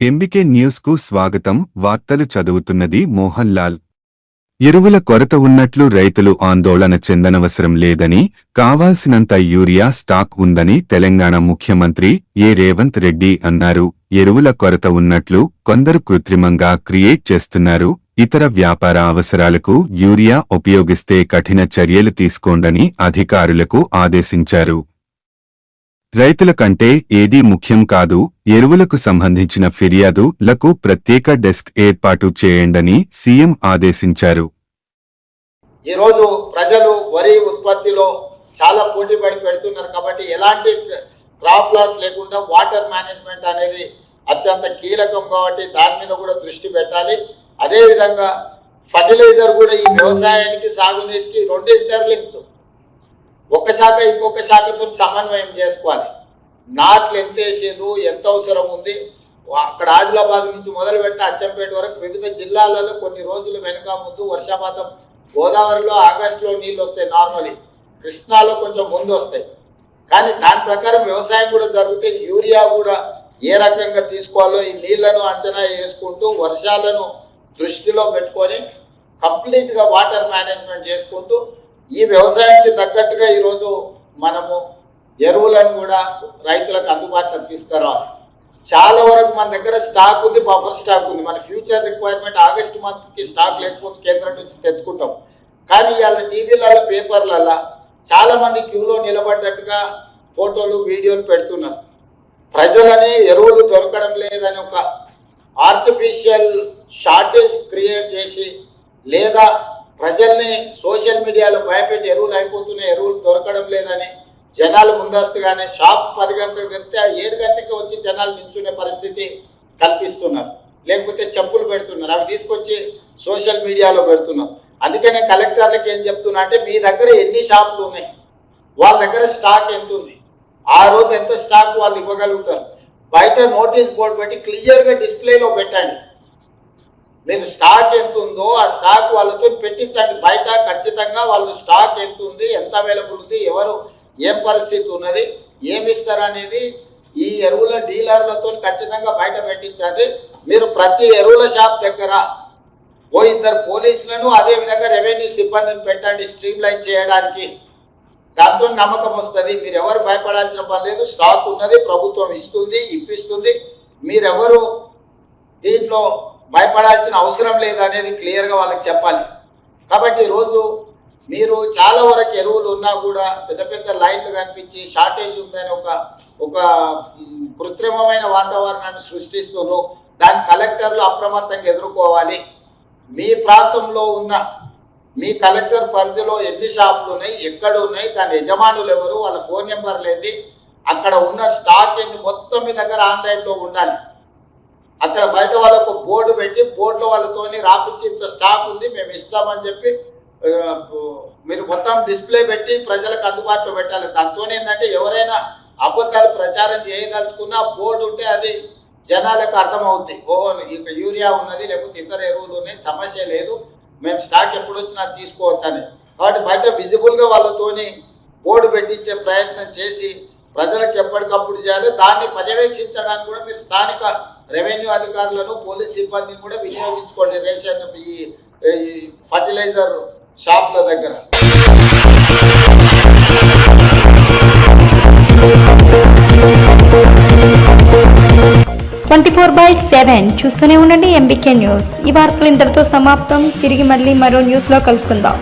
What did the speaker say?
MBK న్యూస్కు స్వాగతం. వార్తలు చదువుతున్నది మోహన్ లాల్ ఎరువుల కొరత ఉన్నట్లు రైతులు ఆందోళన చెందనవసరం లేదని కావాల్సినంత యూరియా స్టాక్ ఉందని తెలంగాణ ముఖ్యమంత్రి ఏ. రేవంత్ రెడ్డి అన్నారు. ఎరువుల కొరత ఉన్నట్లు కొందరు కృత్రిమంగా క్రియేట్ చేస్తున్నారు. ఇతర వ్యాపార అవసరాలకు యూరియా ఉపయోగిస్తే కఠిన చర్యలు తీసుకోండని అధికారులకు ఆదేశించారు. రైతుల కంటే ఏదీ ముఖ్యం కాదు ఎరువులకు సంబంధించిన ఫిర్యాదులకు ప్రత్యేక డెస్క్ ఏర్పాటు చేయండని సీఎం ఆదేశించారు. ఈరోజు ప్రజలు వరి ఉత్పత్తిలో చాలా పోటీ పడి పెడుతున్నారు కాబట్టి ఎలాంటి క్రాప్ లాస్ లేకుండా వాటర్ మేనేజ్మెంట్ అనేది అత్యంత కీలకం కాబట్టి దాని మీద కూడా దృష్టి పెట్టాలి. అదేవిధంగా ఫర్టిలైజర్ కూడా ఈ వ్యవసాయానికి సాగునీటికి రెండు ఇంటర్లింక్డ్ ఒక శాఖ ఇంకొక శాఖతో సమన్వయం చేసుకోవాలి. నాట్లు ఎంత వేసేదు ఎంత అవసరం ఉంది? అక్కడ ఆదిలాబాద్ నుంచి మొదలు పెట్టి అచ్చంపేట వరకు వివిధ జిల్లాలలో కొన్ని రోజులు వెనక ముందు వర్షపాతం గోదావరిలో ఆగస్టులో నీళ్ళు వస్తాయి నార్మలీ కృష్ణాలో కొంచెం ముందు వస్తాయి. కానీ దాని ప్రకారం వ్యవసాయం కూడా జరిగితే యూరియా కూడా ఏ రకంగా తీసుకోవాలో ఈ నీళ్ళను అంచనా వేసుకుంటూ వర్షాలను దృష్టిలో పెట్టుకొని కంప్లీట్గా వాటర్ మేనేజ్మెంట్ చేసుకుంటూ ఈ వ్యవసాయానికి తగ్గట్టుగా ఈరోజు మనము ఎరువులను కూడా రైతులకు అందుబాటులో తీసుకురావాలి. చాలా వరకు మన దగ్గర స్టాక్ ఉంది బఫర్ స్టాక్ ఉంది. మన ఫ్యూచర్ రిక్వైర్మెంట్ ఆగస్టు మంత్కి స్టాక్ లేకపోతే కేంద్రం నుంచి తెచ్చుకుంటాం. కానీ ఇవాళ టీవీలలో పేపర్లలో చాలా మంది క్యూలో నిలబడ్డట్టుగా ఫోటోలు వీడియోలు పెడుతున్నారు. ప్రజలని ఎరువులు దొరకడం లేదని ఒక ఆర్టిఫిషియల్ షార్టేజ్ క్రియేట్ చేసి లేదా ప్రజల్ని సోషల్ మీడియాలో భయపెట్టి ఎరువులు అయిపోతున్నాయి ఎరువులు దొరకడం లేదని జనాలు ముందస్తుగానే షాప్ పది గంటలకు తెరిస్తే ఏడు గంటలకి వచ్చి జనాలు నిల్చునే పరిస్థితి కల్పిస్తున్నారు. లేకపోతే చెప్పులు పెడుతున్నారు. అవి తీసుకొచ్చి సోషల్ మీడియాలో పెడుతున్నారు. అందుకనే కలెక్టర్లకు ఏం చెప్తున్నా అంటే మీ దగ్గర ఎన్ని షాపులు ఉన్నాయి? వాళ్ళ దగ్గర స్టాక్ ఎంత ఉంది? ఆ రోజు ఎంత స్టాక్ వాళ్ళు ఇవ్వగలుగుతారు? బయట నోటీస్ బోర్డు పెట్టి క్లియర్గా డిస్ప్లేలో పెట్టండి. నేను స్టాక్ ఎంత ఉందో ఆ స్టాక్ వాళ్ళతో పెట్టించండి. బయట ఖచ్చితంగా వాళ్ళు స్టాక్ ఎంత ఉంది ఎంత అవైలబుల్ ఉంది ఎవరు ఏం పరిస్థితి ఉన్నది ఏమి ఇస్తారు అనేది ఈ ఎరువుల డీలర్లతో ఖచ్చితంగా బయట పెట్టించండి. మీరు ప్రతి ఎరువుల షాప్ దగ్గర ఓ ఇద్దరు పోలీసులను అదే విధంగా రెవెన్యూ సిబ్బందిని పెట్టండి స్ట్రీమ్ లైన్ చేయడానికి. దాంతో నమ్మకం వస్తుంది. మీరు ఎవరు భయపడాల్సిన పని లేదు. స్టాక్ ఉన్నది ప్రభుత్వం ఇస్తుంది ఇప్పిస్తుంది. మీరెవరు దీంట్లో భయపడాల్సిన అవసరం లేదు అనేది క్లియర్గా వాళ్ళకి చెప్పాలి. కాబట్టి ఈరోజు మీరు చాలా వరకు ఎరువులు ఉన్నా కూడా పెద్ద పెద్ద లైన్లు కనిపించి షార్టేజ్ ఉందని ఒక ఒక కృత్రిమమైన వాతావరణాన్ని సృష్టిస్తున్నారు. దాని కలెక్టర్లు అప్రమత్తంగా ఎదుర్కోవాలి. మీ ప్రాంతంలో ఉన్న మీ కలెక్టర్ పరిధిలో ఎన్ని షాపులు ఉన్నాయి ఎక్కడ ఉన్నాయి దాని యజమానులు ఎవరు వాళ్ళ ఫోన్ నెంబర్లు ఏంటి అక్కడ ఉన్న స్టాక్ ఏంటి మొత్తం మీ దగ్గర ఆన్లైన్లో ఉండాలి. అక్కడ బయట వాళ్ళకు బోర్డు పెట్టి బోర్డులో వాళ్ళతోని రాపించి ఇంత స్టాక్ ఉంది మేము ఇస్తామని చెప్పి మీరు మొత్తం డిస్ప్లే పెట్టి ప్రజలకు అందుబాటులో పెట్టాలి. దాంతో ఏంటంటే ఎవరైనా అబద్ధాలు ప్రచారం చేయదలుచుకున్నా బోర్డు ఉంటే అది జనాలకు అర్థమవుద్ది. ఓ ఇక యూరియా ఉన్నది లేకపోతే ఇతర ఎరువులు ఉన్నాయి సమస్య లేదు. మేము స్టాక్ ఎప్పుడు వచ్చినా తీసుకోవచ్చు అని కాబట్టి బయట విజిబుల్గా వాళ్ళతోని బోర్డు పెట్టించే ప్రయత్నం చేసి ప్రజలకు ఎప్పటికప్పుడు చేయాలి. దాన్ని పర్యవేక్షించడానికి కూడా మీరు స్థానిక రెవెన్యూ అధికారులను పోలీస్ సిబ్బందిని కూడా వినియోగించుకోండి రేషన్ ఈ ఫర్టిలైజర్ షాప్ల దగ్గర. ట్వంటీ ఫోర్ బై సెవెన్ చూస్తూనే ఉండండి ఎంబీకే న్యూస్. ఈ వార్తలు ఇంతటితో సమాప్తం. తిరిగి మళ్ళీ మరో న్యూస్లో కలుసుకుందాం.